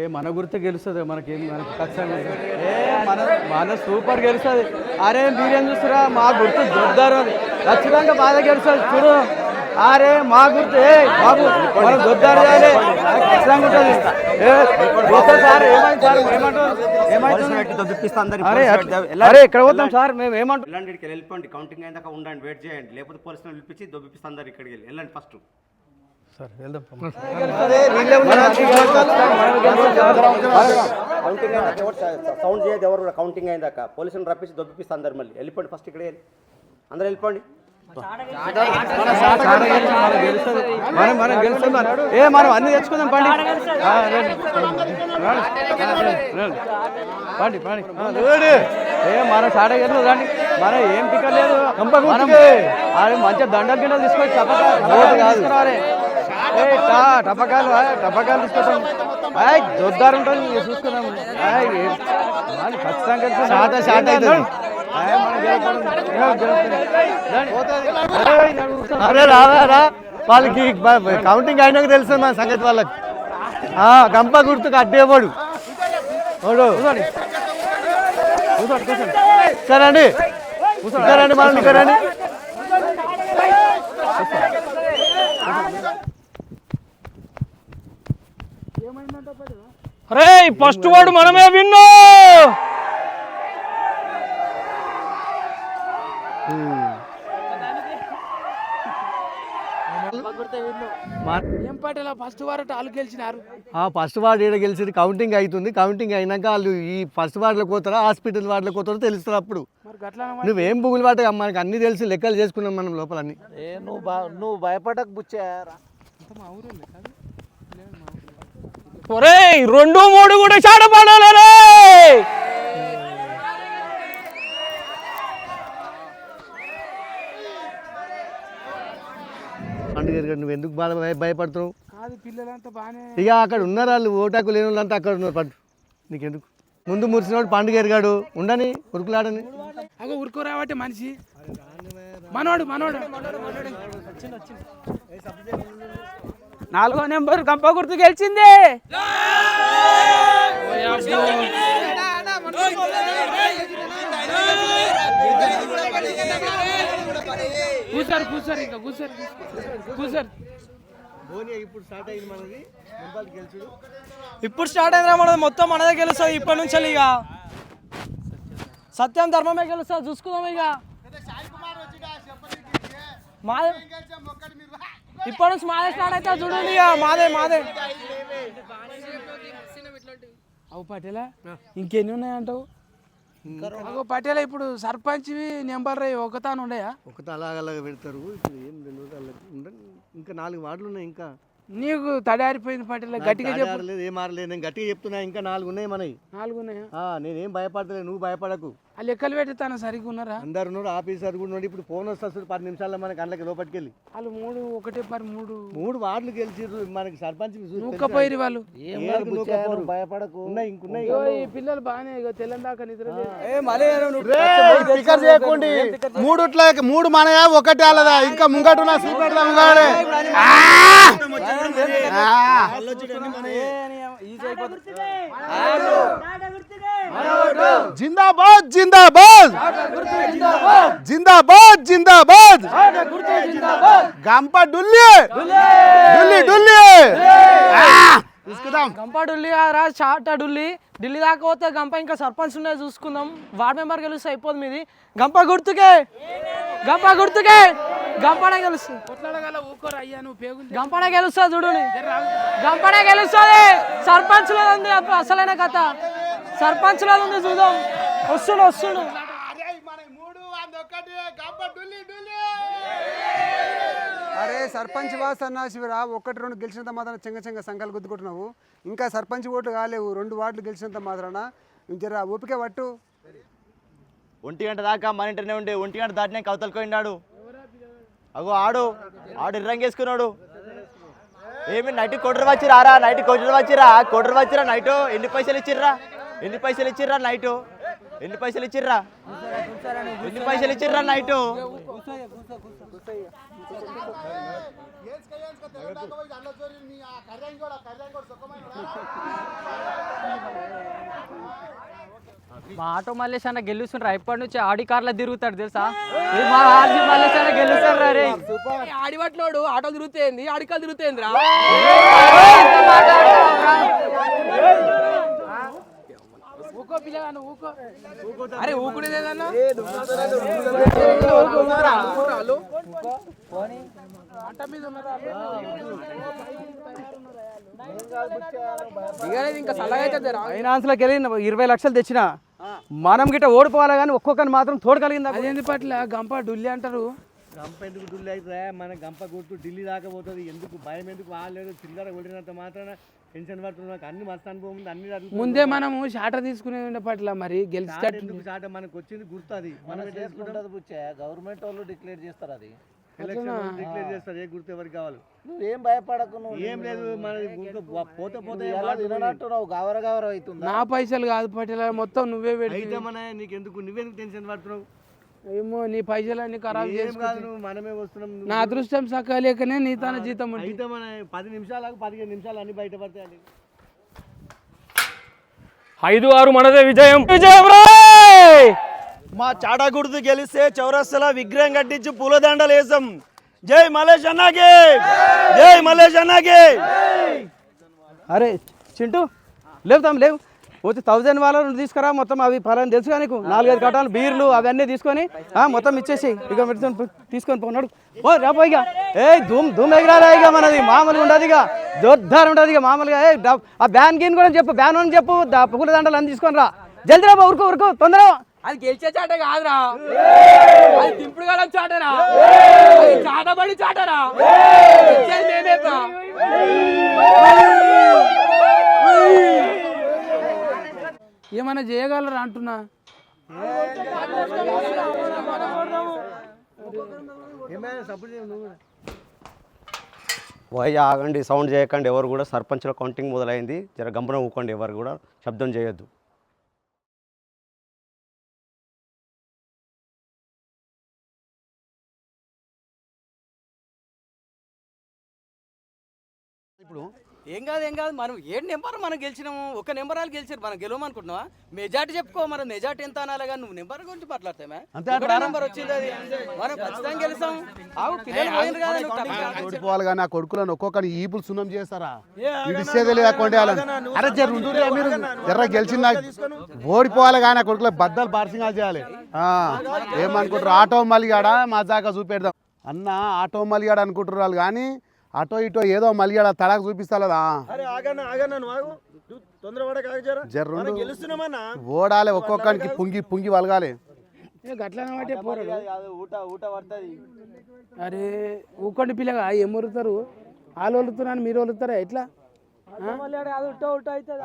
ఏ మన గుర్తు గెలుస్తుంది మనకేం మనకి ఖచ్చితంగా ఏ మన మన సూపర్ గెలుస్తుంది. అరే మీరేం చూస్తురా మా గుర్తు దొద్దారు అని ఖచ్చితంగా బాధ గెలుస్తుంది చూడు. అరే మా గుర్తు ఏ బాబు మనం దొద్దారు అది. ఖచ్చితంగా ఉంటుంది ఏ సార్ ఏమైంది సార్? ఏమంటారు? పోతాం సార్ మేము ఏమంటాం వెళ్ళండి ఇక్కడికి వెళ్ళిపోండి. కౌంటింగ్ అయ్యాక ఉండండి వెయిట్ చేయండి. లేకపోతే పోలీసులు పిలిపించి దొబ్బిపిస్తే అందరు ఇక్కడికి వెళ్ళి. వెళ్ళండి ఫస్ట్. సార్ వెళ్దాం కౌంటింగ్ సౌండ్ చేయదు ఎవరు కౌంటింగ్ అయ్యాక పోలీసులు రప్పించి దొబ్బిపిస్తే అందరు మళ్ళీ వెళ్ళిపోండి ఫస్ట్ ఇక్కడే వెళ్ళి అందరూ వెళ్ళిపోండి మనం ఏ మనం అన్ని తెచ్చుకుందాం పండి. పండి పండి. ఏ మన సాడ గెలు రండి మన ఏం టికెట్ లేదు మనం అది మంచిగా దండలు గిండలు తీసుకురావాలి ఏ టా టపకాలు టపకాలు తీసుకొస్తాం ఆయ్ దొద్దారు ఉంటుంది ఏ- వాళ్ళు ఖచ్చితంగా గెలుస్తాం. శాత శాత. అరే రారా రా వాళ్ళకి కౌంటింగ్ అయినాక తెలుస్తుంది మన సంగతి వాళ్ళకి. ఆ, గంప గుర్తుకు అడ్డేవాడు. ఓడు కూర్చోండి. కూర్చోండి కూర్చోండి. సరేండి సరేండి మనం ఇక్కడండి. అరే ఫస్ట్ వాడు మనమే విన్ను! ఏం పాటలా ఫస్ట్ వారట వాళ్ళు గెలిచినారు ఆ ఫస్ట్ వార్డు ఈడ గెలిచింది కౌంటింగ్ అవుతుంది. కౌంటింగ్ అయినాక వాళ్ళు ఈ ఫస్ట్ వార్డులోకి పోతారా హాస్పిటల్ వార్డులోకి పోతారో తెలుస్తుంది అప్పుడు. నువ్వేం బుగులు పట్ట మనకి అన్ని తెలిసి లెక్కలు చేసుకున్నాం మనం లోపల అన్ని ఏ నువ్వు నువ్వు భయపడక బుచ్చారా ఒరే రెండు మూడు కూడా చాడపడాలి రే పండుగ గారు నువ్వు ఎందుకు బాధ భయ- భయపడుతున్నావు? కాదు పిల్లలంతా బాగానే ఇక అక్కడ ఉన్నారు వాళ్ళు ఓటాకు లేని వాళ్ళంతా అక్కడ ఉన్నారు పట్టు నీకెందుకు? ముందు మురిసినోడు పండుగ ఎరిగాడు ఉండని ఉరుకులాడని. అగో ఊరుకో రావట్టే మనిషి. మనోడు మనోడు. నాలుగో నెంబర్ గంప గుర్తు గెలిచింది. కూసారు కూసారు ఇంకా కూసారు కూసారు. ఇప్పుడు స్టార్ట్ అయింది మనది గెలుచుడు ఇప్పుడు స్టార్ట్ అయిందిరా మనది మొత్తం మనదే గెలుస్తుంది ఇప్పటి నుంచి ఇక. సత్యం ధర్మమే గెలుస్తుంది చూసుకుందాం ఇక. మాదే ఇప్పటి నుంచి మాదే స్టార్ట్ అయితే చూడండి ఇక మాదే మాదే. అవు పటేలా? ఇంకెన్ని ఉన్నాయంటావు? అగో పటేలా ఇప్పుడు సర్పంచ్వి నెంబర్ ఒకతాను ఉండయా? ఒకటి అలాగ అలాగ పెడతారు. ఇప్పుడు ఏం ఉండండి ఇంకా నాలుగు వార్డులు ఉన్నాయి ఇంకా. నీకు తడారిపోయింది పటేలా గట్టిగా నాకు చెప్పు. ఆడలేదు ఏం ఆడలేదు నేను గట్టిగా చెప్తున్నా ఇంకా నాలుగు ఉన్నాయి మనవి. నాలుగు ఉన్నాయా? ఆ, నేనేం భయపడలేదు నువ్వు భయపడకు. ఆ లెక్కలు పెట్టుతాను సరిగ్గా ఉన్నారా? అందరు ఉన్నారు ఆఫీసర్ కూడా ఉన్నాడు. ఇప్పుడు ఫోన్ వస్తా చూడు పది నిమిషాల్లో మనకి అందులోకి లోపలికి వెళ్ళి. వాళ్ళు మూడు ఒకటే మరి మూడు. మూడు వార్డులు గెలిచిర్రు మనకి సర్పంచ్ నూక్కపోయిరు వాళ్ళు. భయపడకు. ఉన్నాయి ఇంకున్నాయి. ఈ పిల్లలు బాగానే ఇగో తెల్లని దాకా నిద్ర చేయకండి. మూడు మూడు మనయా ఒకటి వాళ్ళదా? ఇంకా ముంగట జిందాబాద్ జిందాబాద్. జిందాబాద్. జిందాబాద్ గంప డుల్లి. డుల్లి. డుల్లి తీసుకుందాం. గంప ఢిల్లీ కాదురా చాట ఢిల్లీ ఢిల్లీ దాకా పోతే గంప ఇంకా సర్పంచ్ ఉన్నాయి చూసుకుందాం. వార్డ్ మెంబర్ గెలిస్తే అయిపోదు మీది. గంప గుర్తుకే. గంప గుర్తుకే. గంపనే గెలుస్తుంది. గంపనే గెలుస్తుంది చూడు గంపనే గెలుస్తుంది. సర్పంచ్లో ఉంది అప్పుడు అసలైన కథ. సర్పంచ్లో ఉంది చూద్దాం. వస్తుండు వస్తుండు. అరే సర్పంచ్ వా సన్నాసివిరా ఒకటి రెండు గెలిచినంత మాత్రాన చెంగ చెంగ సంఘాలు గుద్దుకుంటున్నావు. ఇంకా సర్పంచ్ ఓట్లు కాలేవు రెండు వార్డులు గెలిచినంత మాత్రాన. జర ఓపిక పట్టు. ఒంటి గంట దాకా మన ఇంటనే ఉండే ఒంటి గంట దాటినే కవతలకోయినాడు అగో ఆడు ఆడు ఇర్రంగేసుకున్నాడు. ఏమి నైట్ కొట్టర్ వచ్చిరారా నైట్ కొట్టర్ వచ్చిరా కొట్టర్ వచ్చిరా నైట్ ఎన్ని పైసలు ఇచ్చిర్రా? ఎన్ని పైసలు ఇచ్చిర్రా నైట్ ఎన్ని పైసలు ఇచ్చిర్రా ఎన్ని పైసలు ఇచ్చిర్రా నైట్ మా ఆటో మల్లేష్ అన్న గెలుస్తుండ్రా ఇప్పటి నుంచి ఆడి కార్లో తిరుగుతాడు తెలుసా మా ఆర్జీ మల్లేష్ అన్న గెలుస్తాడు రే ఆడివట్లోడు ఆటో తిరుగుతేంది ఆడికాలు తిరుగుతేంది రా ఊకో పిల్లగాను ఊకో. అరే ఊకునేది ఏదన్నా అంట మీద ఇంకా అయితే ఫైనాన్స్లోకి వెళ్ళి ఇరవై లక్షలు తెచ్చిన. మనం గిట్ట ఓడిపోవాలి కానీ ఒక్కొక్కరిని మాత్రం తోడగలిగిందా అదేంది పట్ల? గంప డుల్లి అంటారు. గంప ఎందుకు ఢిల్లీ అవుతుందా? మన గంప గుర్తు ఢిల్లీ దాకా పోతుంది. ఎందుకు? భయం ఎందుకు? వాళ్ళేదో చిల్లర కొట్టినంత మాత్రాన టెన్షన్ అన్ని మస్తు అనుభవం ఉంది అన్ని జరుగుతుంది. ముందే మనము షాటర్ తీసుకునే పట్ల మరి చాట గెలిచేటట్టు ఎందుకు? చాట మనకు వచ్చింది గుర్తు అది. మనం చేసుకుంటుంది బుచ్చే గవర్నమెంట్ వాళ్ళు డిక్లేర్ చేస్తారు అది. ఎలక్షన్ డిక్లేర్ చేస్తారు ఏ గుర్తు ఎవరికి కావాలి? నువ్వేం భయపడకు నువ్వు. ఏం లేదు మన గుర్తు పోతే పోతే ఏం ఎలా బాధ లేదు. తిననంటున్నావు? గవర గవర అవుతుంది? నా పైసలు కాదు పట్టేలా మొత్తం నువ్వే పెట్టి అయితే మన నీకు ఎందుకు నువ్వెందుకు టెన్షన్ పడుతున్నావు? ఏమో నీ పైసలన్నీ ఖరాబ్ నువ్వు మనమే వస్తున్నాం నా అదృష్టం సక్కలేకనే నీ తన జీతం ఉంటుంది మన పది నిమిషాలకు పదిహేను నిమిషాలు అన్ని బయటపడతాయి ఐదు ఆరు మనదే విజయం. విజయం మా చాడా గుర్తు గెలిస్తే చౌరస్తల విగ్రహం కట్టించి పూలదండలు వేసాం. జై మలేష్ అన్నాకి! జై మలేష్ అన్నాకి! అరే చింటూ లేవుతాం లేవు వచ్చి థౌజండ్ వాళ్ళను తీసుకురా మొత్తం అవి ఫలాని తెలుసు నీకు? నాలుగైదు కట్టాలు బీర్లు అవన్నీ తీసుకొని మొత్తం ఇచ్చేసి ఇక తీసుకొని పోనాడు ఓ రాపో ఇక ఏ ధూమ్ ధూమ్ ఎగిరారా ఇక మనది? మామూలుగా ఉండదు ఇక జోర్దార్ ఉండదు ఇక మామూలుగా. ఏ ఆ బ్యాన్ గీన్ కూడా చెప్పు బ్యాన్ అని చెప్పు. పువ్వుల దండలు అని తీసుకొని రా. జల్దీ రాబో ఉరుకు ఉరుకు తొందరగా. అది గెలిచే చాట కాదురా. అది దింపుడు గల చాటరా. అది చాటబడి చాటరా. ఏమైనా చేయగలరా అంటున్నా? పోయి ఆగండి సౌండ్ చేయకండి. ఎవరు కూడా సర్పంచ్ల కౌంటింగ్ మొదలైంది. జర గంపన ఊకండి. ఎవరు కూడా శబ్దం చేయొద్దు. ఏం కాదు ఏం కాదు. మనం ఏడు నెంబర్ మనం గెలిచినాము. ఒక నెంబర్ వాళ్ళు గెలిచారు. మనం గెలవమనుకుంటున్నావా? మెజార్టీ చెప్పుకో మన మెజార్టీ ఎంత అనాలి కానీ నువ్వు నెంబర్ గురించి మాట్లాడతామే నెంబర్ వచ్చింది అది. మనం ఖచ్చితంగా ఆవు పిల్లలు కదా, ఓడిపోవాలి కానీ ఆ కొడుకులను ఒక్కొక్కరిని ఈపులు సున్నం చేస్తారా? ఇడిసేది లేదా కొండేయాలని అరే జర ఉండుర్రా మీరు. ఎర్ర గెలిచిన ఓడిపోవాలి కానీ ఆ కొడుకుల బద్దలు పార్సింగాలు చేయాలి. ఏమనుకుంటారు ఆటో మలిగాడ? మా దాకా చూపెడదాం. అన్న ఆటో మలిగాడ అనుకుంటారు వాళ్ళు కానీ అటో ఇటో ఏదో మలిగాడ తడాకు గెలుస్తున్నామన్నా. ఓడాలి ఒక్కొక్కరికి పుంగి పుంగి వలగాలి. గట్లనే వాటే పోరాడు. ఊట ఊట పడుతుంది. అరే ఊకండి పిల్లగా ఏం వరుతారు వాళ్ళు వలుతున్నాను మీరు వలుతారా ఎట్లా?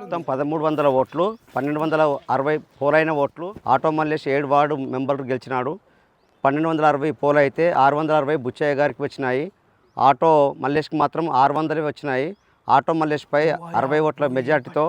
మొత్తం పదమూడు వందల ఓట్లు పన్నెండు వందల అరవై పోలైన ఓట్లు ఆటో మల్లేష్ ఏడు వార్డు మెంబర్లు గెలిచినాడు. పన్నెండు వందల అరవై పోల్ అయితే ఆరు వందల అరవై బుచ్చయ్య గారికి వచ్చినాయి. ఆటో మల్లేష్కి మాత్రం ఆరు వందలే వచ్చినాయి. ఆటో మల్లేష్పై అరవై ఓట్ల మెజార్టీతో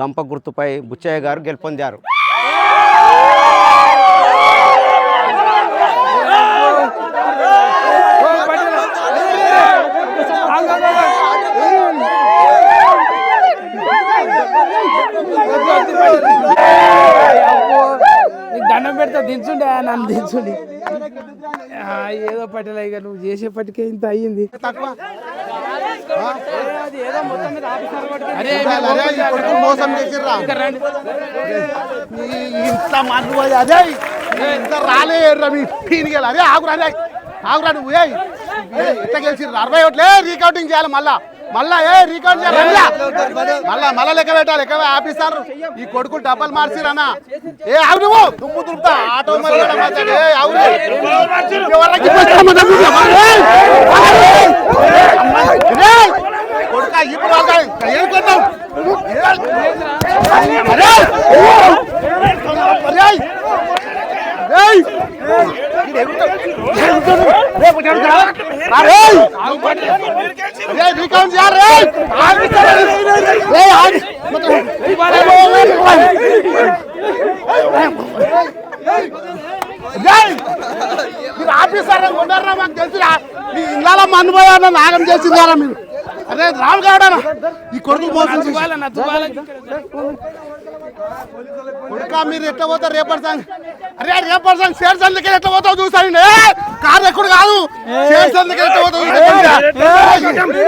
గంప గుర్తుపై బుచ్చయ్య గారు గెలుపొందారు. దండం పెడతా దించుండే నన్ను దించుండి. ఏదో పట్టేలా ఇక నువ్వు చేసేపటికే ఇంత అయ్యింది. మోసం చేసిర్రా? ఇంత మన్ను అదే ఇంత రాలేర్రా మీ పీనిగలు అదే ఆగురా అదే ఆగురా నువ్వు ఇట్లా గెలిచిర్రు? అరవై ఓట్లే రీకౌంటింగ్ చేయాలి మళ్ళా. మళ్ళా ఏ చేయాలి మళ్ళా మళ్ళా మళ్ళా లెక్క పెట్టాలి లెక్క ఆపిస్తారు ఈ కొడుకులు డబ్బలు మార్చిరన్నా ఏ ఆగు నువ్వు దుమ్ము దులుపుతా ఆటో! కొడుకా ఇప్పుడు ఏం కొట్టావు మీరు ఆఫీసర్ ఉన్నారా మాకు తెలుసురా మీ ఇళ్ళ మన్ను పోయారా నాగం చేసిందారా మీరు అరే రామ్ గౌడనా ఈ కొడుకు మోసం ఉడక మీరు ఎట్లా పోతారు రేపటి అరే రేపటి సంగ్ షేర్ సందుకే ఎట్లా పోతావు చూసాను కారు ఎక్కడ కాదు షేర్ సందుకే ఎట్లా పోతావు చూసాను.